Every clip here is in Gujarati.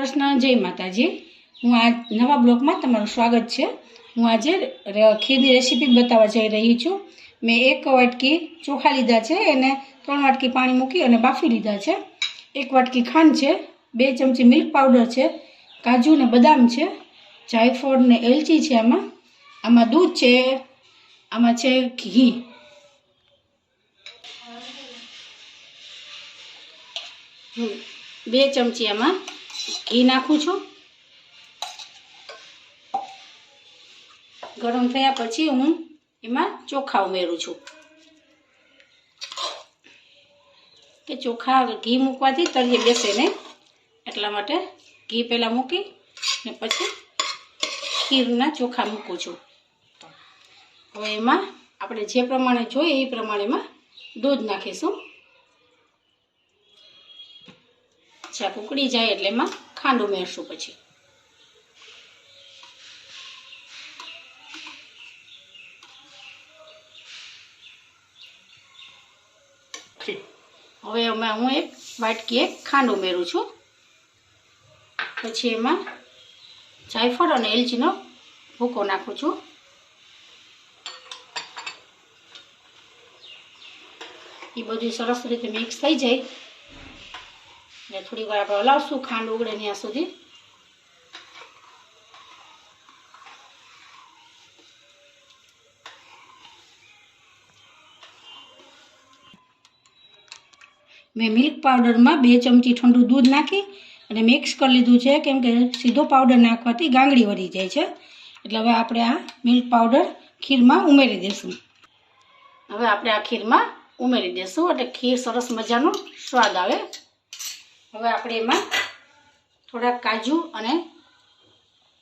કૃષ્ણ જય માતાજી. હું આ નવા બ્લોગમાં તમારું સ્વાગત છે. હું આજે ખીરની રેસીપી બતાવવા જઈ રહી છું. મેં એક વાટકી ચોખા લીધા છે એને ત્રણ વાટકી પાણી મૂકી અને બાફી લીધા છે. એક વાટકી ખાંડ છે, બે ચમચી મિલ્ક પાવડર છે, કાજુ ને બદામ છે, જાયફળ ને એલચી છે આમાં. આમાં દૂધ છે, આમાં છે ઘી. બે ચમચી આમાં ઘી નાખું છું. ગરમ થયા પછી હું એમાં ચોખા ઉમેરું છું. કે ચોખા ઘી મૂકવાથી તળીએ બેસે ને એટલા માટે ઘી પહેલાં મૂકી ને પછી ખીરના ચોખા મૂકું છું. હવે એમાં આપણે જે પ્રમાણે જોઈએ એ પ્રમાણેમાં દૂધ નાખીશું. શાક ઉકળી જાય એટલે એમાં ખાંડ ઉમેરશું પછી. હવે એમાં હું એક વાટકી એક ખાંડ ઉમેરું છું. પછી એમાં જાયફળ અને એલચીનો ભૂકો નાખું છું. એ બધું સરસ રીતે મિક્સ થઈ જાય. ને થોડી વાર આપણે હલાવશું, ખાંડ ઉગડે ત્યાં સુધી. મેં મિલ્ક પાવડરમાં બે ચમચી ઠંડુ દૂધ નાખી અને મિક્સ કરી લીધું છે, કેમ કે સીધો પાવડર નાખવાથી ગાંગડી વળી જાય છે. એટલે હવે આપણે આ મિલ્ક પાવડર ખીરમાં ઉમેરી દઈશું હવે આપણે આ ખીરમાં ઉમેરી દઈશું એટલે ખીર સરસ મજાનો સ્વાદ આવે. હવે આપણે એમાં થોડાક કાજુ અને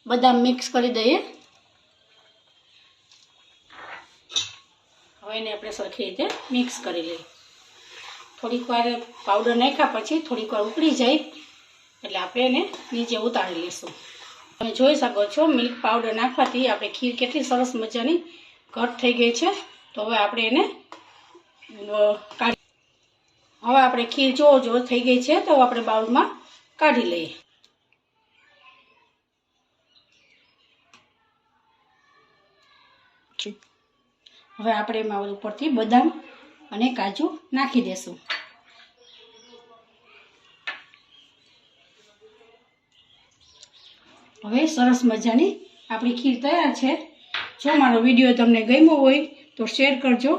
બદામ મિક્સ કરી દઈએ. હવે એને આપણે સરખી રીતે મિક્સ કરી લઈએ. થોડીક વાર પાવડર નાખ્યા પછી થોડીક વાર ઉકળી જાય એટલે આપણે એને નીચે ઉતારી લઈશું. તમે જોઈ શકો છો મિલ્ક પાવડર નાખવાથી આપણે ખીર કેટલી સરસ મજાની ઘટ થઈ ગઈ છે. તો હવે આપણે એને કાઢી હવે આપણે ખીર જો જો થઈ ગઈ છે, તો આપણે બાઉલમાં કાઢી લઈએ. હવે આપણે એમાં ઉપરથી બદામ અને કાજુ નાખી દેશું. હવે સરસ મજાની આપણી ખીર તૈયાર છે. જો મારો વીડિયો તમને ગમ્યો હોય તો શેર કરજો.